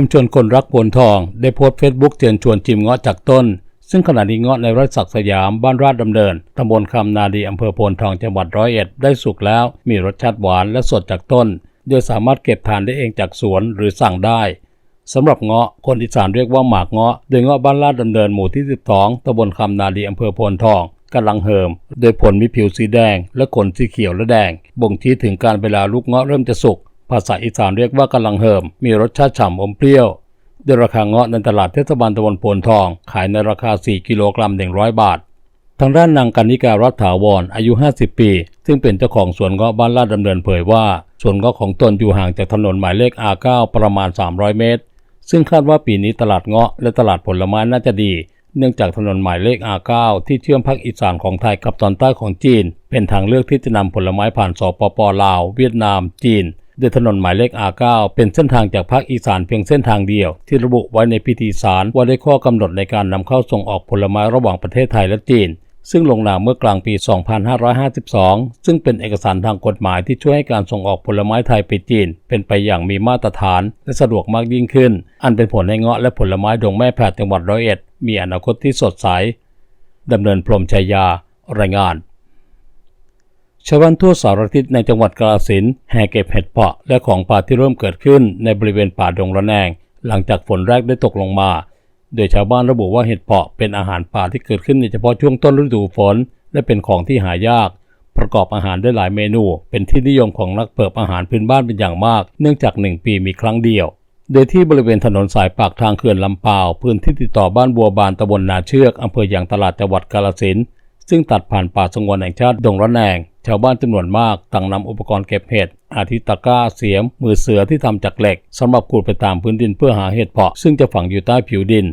ชุมชนคนรักโพนทองได้โพสต์เฟซบุ๊กเชิญชวนจิมเงาะจากต้น ซึ่งขณะนี้เงาะในไร่ศักสยามบ้านราชดำเนินตำบลคำนาดีอำเภอโพนทองจังหวัดร้อยเอ็ดได้สุกแล้ว มีรสชาติหวานและสดจากต้น โดยสามารถเก็บทานได้เองจากสวนหรือสั่งได้สำหรับเงาะคนอีสานเรียกว่าหมากเงาะโดยเงาะบ้านลาดดำเนินหมู่ที่ 12ตำบลคำนาดีอำเภอโพนทองกำลังเหิม โดยผลมีผิวสีแดง และขนสีเขียวและแดง บ่งชี้ถึงการเวลาลูกเงาะเริ่มจะสุก ภาษาอีสานเรียกว่ากำลังเหิม มีรสชาติฉ่ำอมเปรี้ยวโดยราคาเงาะในตลาดเทศบาลตำบลโพนทอง ขายในราคา 4 กิโลกรัม 100 บาท ทางด้านนางกันนิการัฐถาวรอายุ 50 ปี ซึ่งเป็นเจ้าของสวนเงาะบ้านลาดดำเนินเผยว่า สวนเงาะของตนอยู่ห่างจากถนนหมายเลข R9 ประมาณ 300 เมตร ซึ่งคาดว่าปีนี้ตลาดเงาะและตลาดผลไม้น่าจะดี เนื่องจากถนนหมายเลข R9 ที่เชื่อมภาคอีสานของไทยกับตอนใต้ของจีน เป็นทางเลือกที่จะนำผลไม้ผ่านสปปลาว เวียดนาม จีน โดยถนนหมายเลข R9 เป็นเส้นทางจากภาคอีสานเพียงเส้นทางเดียว ที่ระบุไว้ในพิธีสารว่าได้ข้อกำหนดในการนำเข้าส่งออกผลไม้ระหว่างประเทศไทยและจีน ซึ่งลงนามเมื่อกลางปี 2552 ซึ่งเป็นเอกสารทางกฎหมายที่ช่วยให้การส่งออกผลไม้ไทยไปจีน เป็นไปอย่างมีมาตรฐานและสะดวกมากยิ่งขึ้น อันเป็นผลให้เงาะและผลไม้ดงแม่แพรจังหวัดร้อยเอ็ดมีอนาคตที่สดใสดำเนินพรหมชัยยารายงาน ชาวบ้านทั่วสารทิศในจังหวัดกาฬสินแห่เก็บเห็ดเผาะและของป่าที่เริ่มเกิดขึ้นในบริเวณป่าดงระแนง หลังจากฝนแรกได้ตกลงมา โดยชาวบ้านระบุว่าเห็ดเผาะเป็นอาหารป่าที่เกิดขึ้นในเฉพาะช่วงต้นฤดูฝน และเป็นของที่หายาก ประกอบอาหารได้หลายเมนู เป็นที่นิยมของนักเปิบอาหารพื้นบ้านเป็นอย่างมาก เนื่องจากหนึ่งปีมีครั้งเดียว โดยที่บริเวณถนนสายปากทางเขื่อนลำปาวพื้นที่ติดต่อบ้านบัวบานตำบลนาเชือกอำเภอยางตลาดจังหวัดกาฬสินธุ์ ซึ่งตัดผ่านป่าสงวนแห่งชาติดงระแนง ชาวบ้านจำนวนมากต่างนำอุปกรณ์เก็บเห็ดอาทิตะก้าเสียม มือเสือที่ทำจากเหล็กสำหรับขูดไปตามพื้นดินเพื่อหาเห็ดเพาะซึ่งจะฝังอยู่ใต้ผิวดิน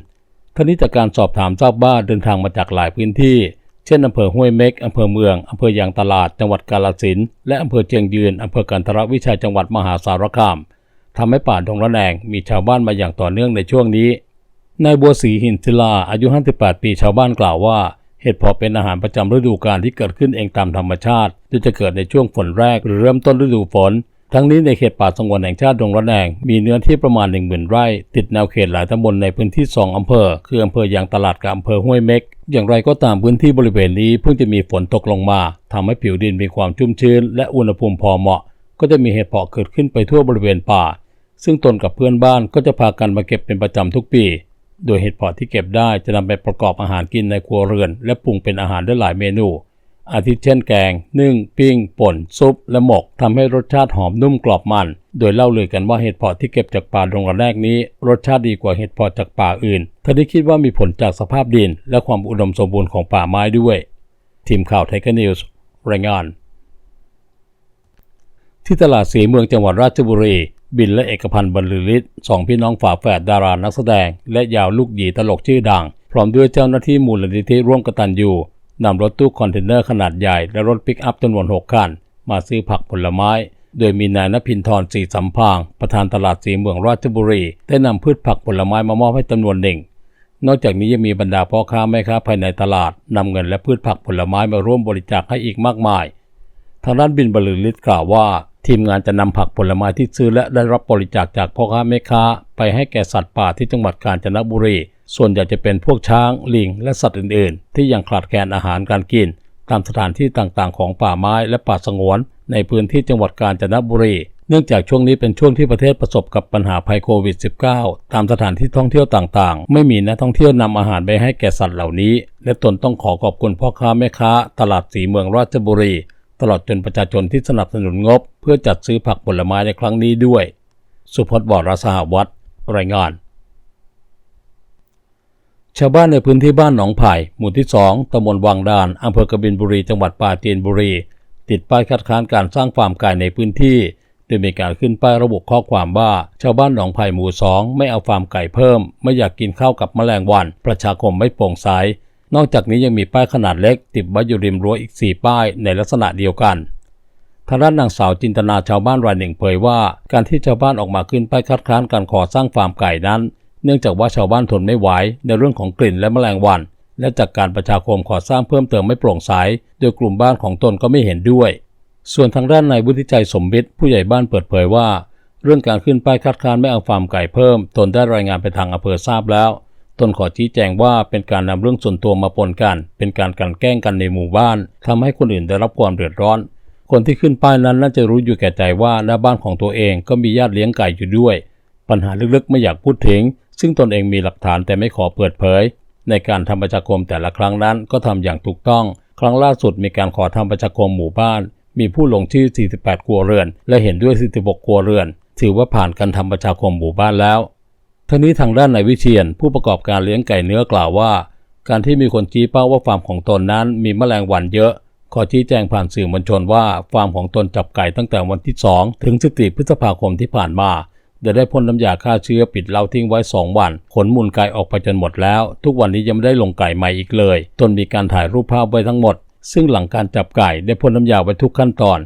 ท่านี้จากการสอบถามทราบว่าเดินทางมาจากหลายพื้นที่ เช่นอำเภอห้วยเม็กอำเภอเมืองอำเภอยางตลาดจังหวัดกาฬสินและอำเภอเชียงยืนอำเภอกันทรวิชัยจังหวัดมหาสารคามทำให้ป่าดงระแนงมีชาวบ้านมาอย่างต่อเนื่องในช่วงนี้นายบัวศรีหินศิลาอายุ 58 ปีชาวบ้านกล่าวว่า เห็ดเพาะเป็นอาหารประจำฤดูกาลที่เกิดขึ้นเองตามธรรมชาติโดยจะเกิดในช่วงฝนแรกหรือเริ่มต้นฤดูฝน ทั้งนี้ในเขตป่าสงวนแห่งชาติดงระแนงมีเนื้อที่ประมาณ 1 0,000 ไร่ ติดแนวเขตหลายตำบลในพื้นที่ 2 อำเภอ คืออำเภอยางตลาดกับอำเภอห้วยเม็ก อย่างไรก็ตามพื้นที่บริเวณนี้เพิ่งจะมีฝนตกลงมาทำให้ผิวดินมีความชุ่มชื้น และอุณหภูมิพอเหมาะ ก็จะมีเห็ดเพาะเกิดขึ้นไปทั่วบริเวณป่า ซึ่งตนกับเพื่อนบ้านก็จะพากันมาเก็บเป็นประจำทุกปี โดยเห็ดเพาะที่เก็บได้จะนำไปประกอบอาหารกินในครัวเรือน และปรุงเป็นอาหารได้หลายเมนู อาทิเช่นแกง นึ่ง ปิ้ง ป่น ซุป และหมกทำให้รสชาติหอมนุ่มกรอบมัน โดยเล่าเลือกันว่าเห็ดเพาะที่เก็บจากป่าดงระแรกนี้ รสชาติดีกว่าเห็ดเพาะจากป่าอื่นท่านได้คิดว่ามีผลจากสภาพดิน และความอุดมสมบูรณ์ของป่าไม้ด้วย ทีมข่าวไทยนิวส์รายงาน ที่ตลาดสีเมืองจังหวัดราชบุรี บินและเอกพันธ์บรรลือฤทธิ์สองพี่น้องฝาแฝดดารานักแสดง และยาวลูกหยีตลกชื่อดัง พร้อมด้วยเจ้าหน้าที่มูลนิธิร่วมกตันยูนำรถตู้คอนเทนเนอร์ขนาดใหญ่และรถปิกอัพจำนวน 6 คัน มาซื้อผักผลไม้ โดยมีนายนภินทร์ศรีสัมพาง ประธานตลาดสีเมืองราชบุรี ได้นำพืชผักผลไม้มามอบให้จำนวนหนึ่ง นอกจากนี้ยังมีบรรดาพ่อค้าแม่ค้าภายในตลาดนำเงินและพืชผักผลไม้มาร่วมบริจาคให้อีกมากมาย ทางด้านบินบรรลือฤทธิ์กล่าวว่า ทีมงานจะนำผักผลไม้ที่ซื้อและได้รับบริจาคจากพ่อค้าแม่ค้า ไปให้แก่สัตว์ป่าที่จังหวัดกาญจนบุรี ส่วนใหญ่จะเป็นพวกช้าง ลิง และสัตว์อื่น ๆ ที่ยังขาดแคลนอาหารการกิน ตามสถานที่ต่าง ๆ ของป่าไม้และป่าสงวน ในพื้นที่จังหวัดกาญจนบุรี เนื่องจากช่วงนี้เป็นช่วงที่ประเทศประสบกับปัญหาภัยโควิด -19 ตามสถานที่ท่องเที่ยวต่าง ๆ ไม่มีนักท่องเที่ยวนำอาหารไปให้แก่สัตว์เหล่านี้ และตนต้องขอขอบคุณพ่อค้าแม่ค้า ตลาดสีเมืองราชบุรี ตลอดจนประชาชนที่สนับสนุนงบ เพื่อจัดซื้อผักผลไม้ในครั้งนี้ด้วย สุพจน์บอรสหวัตรรายงาน ชาวบ้านในพื้นที่บ้านหนองไผ่หมู่ที่สองตำบลวังดานอำเภอกบินบุรีจังหวัดปราจีนบุรี ติดป้ายคัดค้านการสร้างฟาร์มไก่ในพื้นที่โดยมีการขึ้นป้ายระบุข้อความว่า ชาวบ้านหนองไผ่หมู่สองไม่เอาฟาร์มไก่เพิ่ม ไม่อยากกินข้าวกับแมลงวัน ประชาคมไม่โปร่งใส นอกจากนี้ยังมีป้ายขนาดเล็ก ติดไว้อยู่ริมรั้วอีก 4 ป้ายในลักษณะเดียวกันทางด้านนางสาวจินตนาชาวบ้านรายหนึ่งเผยว่า การที่ชาวบ้านออกมาขึ้นป้ายคัดค้านการขอสร้างฟาร์มไก่นั้น เนื่องจากว่าชาวบ้านทนไม่ไหวในเรื่องของกลิ่นและแมลงวัน และจากการประชาคมขอสร้างเพิ่มเติมไม่โปร่งใสโดยกลุ่มบ้านของตนก็ไม่เห็นด้วย ส่วนทางด้านนายวุฒิใจสมบิตผู้ใหญ่บ้านเปิดเผยว่า เรื่องการขึ้นป้ายคัดค้านไม่เอาฟาร์มไก่เพิ่ม ตนได้รายงานไปทางอำเภอทราบแล้ว ตนขอชี้แจงว่าเป็นการนำเรื่องส่วนตัวมาปนกัน เป็นการกันแกล้งกันในหมู่บ้านทำให้คนอื่นได้รับความเดือดร้อน คนที่ขึ้นป้ายนั้นน่าจะรู้อยู่แก่ใจว่าหน้าบ้านของตัวเองก็มีญาติเลี้ยงไก่อยู่ด้วย ปัญหาลึกๆไม่อยากพูดถึง ซึ่งตนเองมีหลักฐานแต่ไม่ขอเปิดเผย ในการทำประชาคมแต่ละครั้งนั้นก็ทำอย่างถูกต้อง ครั้งล่าสุดมีการขอทำประชาคมหมู่บ้าน มีผู้ลงชื่อ 48 ครัวเรือน และเห็นด้วย 46 ครัวเรือน ถือว่าผ่านการทำประชาคมหมู่บ้านแล้ว ทั้งนี้ทางด้านนายวิเชียน ผู้ประกอบการเลี้ยงไก่เนื้อกล่าวว่า การที่มีคนชี้เป้าว่าฟาร์มของตนนั้นมีแมลงวันเยอะ ขอชี้แจงผ่านสื่อมวลชนว่าฟาร์มของตนจับไก่ตั้งแต่วันที่ 2 ถึง 14 พฤษภาคมที่ผ่านมาโดยได้พ่นน้ำยาฆ่าเชื้อปิดเล้าทิ้งไว้ 2 วัน ขนมูลไก่ออกไปจนหมดแล้ว ทุกวันนี้ยังไม่ได้ลงไก่ใหม่อีกเลย ตนมีการถ่ายรูปภาพไว้ทั้งหมด ซึ่งหลังการจับไก่ได้พ่นน้ำยาไว้ทุกขั้นตอน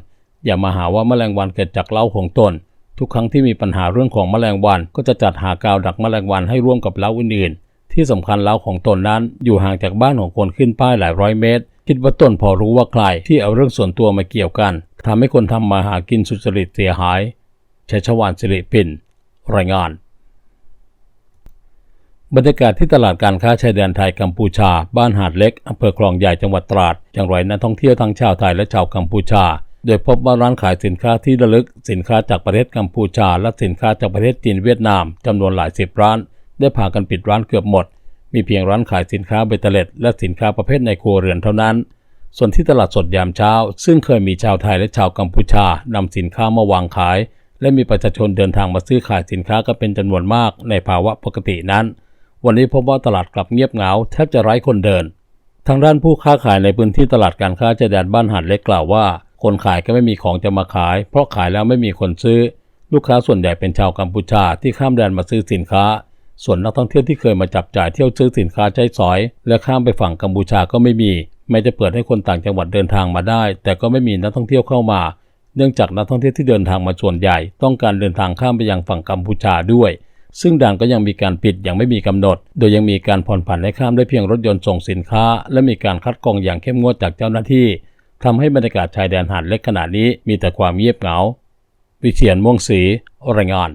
อย่ามาหาว่าแมลงวันเกิดจากเล้าของตน ทุกครั้งที่มีปัญหาเรื่องของแมลงวัน ก็จะจัดหากาวดักแมลงวันให้ร่วมกับเล้าอื่นๆ ที่สำคัญเล้าของตนนั้นอยู่ห่างจากบ้านของคนขึ้นป้ายหลายร้อยเมตร คิดว่าตนพอรู้ว่าใครที่เอาเรื่องส่วนตัวมาเกี่ยวกันทำให้คนทำมาหากินสุจริตเสียหายชัชวานสิริปินรายงาน บรรยากาศที่ตลาดการค้าชายแดนไทยกัมพูชา บ้านหาดเล็กอำเภอคลองใหญ่จังหวัดตราดอย่างไรนักท่องเที่ยวทั้งชาวไทยและชาวกัมพูชา โดยพบว่าร้านขายสินค้าที่ระลึก สินค้าจากประเทศกัมพูชา และสินค้าจากประเทศจีนเวียดนามจำนวนหลายสิบร้าน ได้พากันปิดร้านเกือบหมด มีเพียงร้านขายสินค้าเบตเตอร์เล็ดและสินค้าประเภทในครัวเรือนเท่านั้น ส่วนที่ตลาดสดยามเช้า ซึ่งเคยมีชาวไทยและชาวกัมพูชานำสินค้ามาวางขาย และมีประชาชนเดินทางมาซื้อขายสินค้าก็เป็นจำนวนมากในภาวะปกตินั้น วันนี้พบว่าตลาดกลับเงียบเหงาแทบจะไร้คนเดิน ทางด้านผู้ค้าขายในพื้นที่ตลาดการค้าชายแดนบ้านหาดเล็กกล่าวว่า คนขายก็ไม่มีของจะมาขาย เพราะขายแล้วไม่มีคนซื้อ ลูกค้าส่วนใหญ่เป็นชาวกัมพูชาที่ข้ามแดนมาซื้อสินค้า ส่วนนักท่องเที่ยวที่เคยมาจับจ่ายเที่ยวซื้อสินค้าใช้สอย และข้ามไปฝั่งกัมพูชาก็ไม่มีแม้จะเปิดให้คนต่างจังหวัดเดินทางมาได้ แต่ก็ไม่มีนักท่องเที่ยวเข้ามา เนื่องจากนักท่องเที่ยวที่เดินทางมาส่วนใหญ่ ต้องการเดินทางข้ามไปยังฝั่งกัมพูชาด้วย ซึ่งด่านก็ยังมีการปิดอย่างไม่มีกำหนด โดยยังมีการผ่อนผันให้ข้ามได้เพียงรถยนต์ส่งสินค้า และมีการคัดกรองอย่างเข้มงวดจากเจ้าหน้าที่ ทำให้บรรยากาศชายแดนหาดเล็กขนาดนี้มีแต่ความเงียบเหงา วิเชียนม่วงสีรายงาน